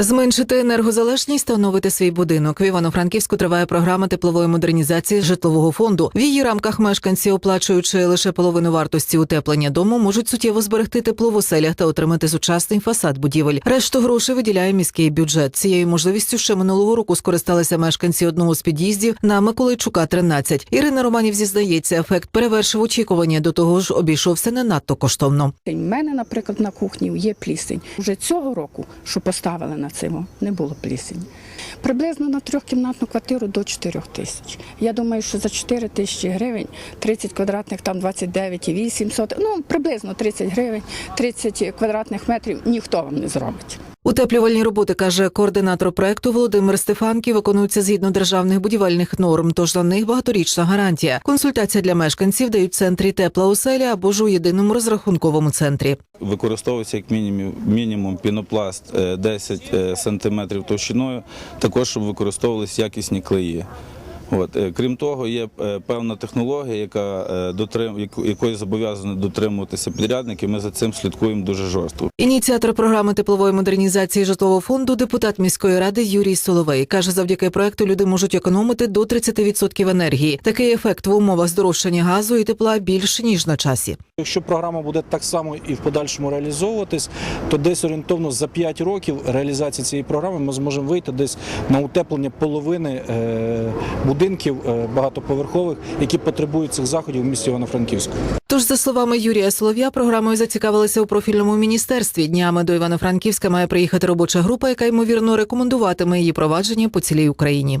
Зменшити енергозалежність та оновити свій будинок. В Івано-Франківську триває програма теплової модернізації житлового фонду. В її рамках мешканці, оплачуючи лише половину вартості утеплення дому, можуть суттєво зберегти тепло в оселях та отримати сучасний фасад будівель. Решту грошей виділяє міський бюджет. Цією можливістю ще минулого року скористалися мешканці одного з під'їздів на Миколайчука 13. Ірина Романів зізнається, ефект перевершив очікування. До того ж, обійшовся не надто коштовно. У мене, наприклад, на кухні є плісень. Уже цього року, що поставили на цьому, не було плісень. Приблизно на трьохкімнатну квартиру до 4 тисяч. Я думаю, що за 4 тисячі гривень 30 квадратних, там 29,8 сотих, ну приблизно 30 гривень, 30 квадратних метрів ніхто вам не зробить. Утеплювальні роботи каже координатор проекту Володимир Стефанків. Виконуються згідно державних будівельних норм. Тож на них багаторічна гарантія. Консультація для мешканців дають в центрі тепла оселя або ж у єдиному розрахунковому центрі. Використовується як мінімум, мінімум пінопласт е, 10 см товщиною, також щоб використовувалися якісні клеї. От. е, Крім того, є е, певна технологія, яка е, дотрим, якої зобов'язані дотримуватися підрядники. Ми за цим слідкуємо дуже жорстко. Ініціатор програми теплової модернізації житлового фонду, депутат міської ради Юрій Соловей каже, завдяки проекту люди можуть економити до 30% енергії. Такий ефект в умовах здорожчання газу і тепла більш ніж на часі. Якщо програма буде так само і в подальшому реалізовуватись, то десь орієнтовно за 5 років реалізації цієї програми ми зможемо вийти десь на утеплення половини е, будинків е, багатоповерхових, які потребують цих заходів в місті Івано-Франківську. Тож, за словами Юрія Солов'я, програмою зацікавилися у профільному міністерстві. Днями до Івано-Франківська має приїхати робоча група, яка ймовірно рекомендуватиме її провадження по цілій Україні.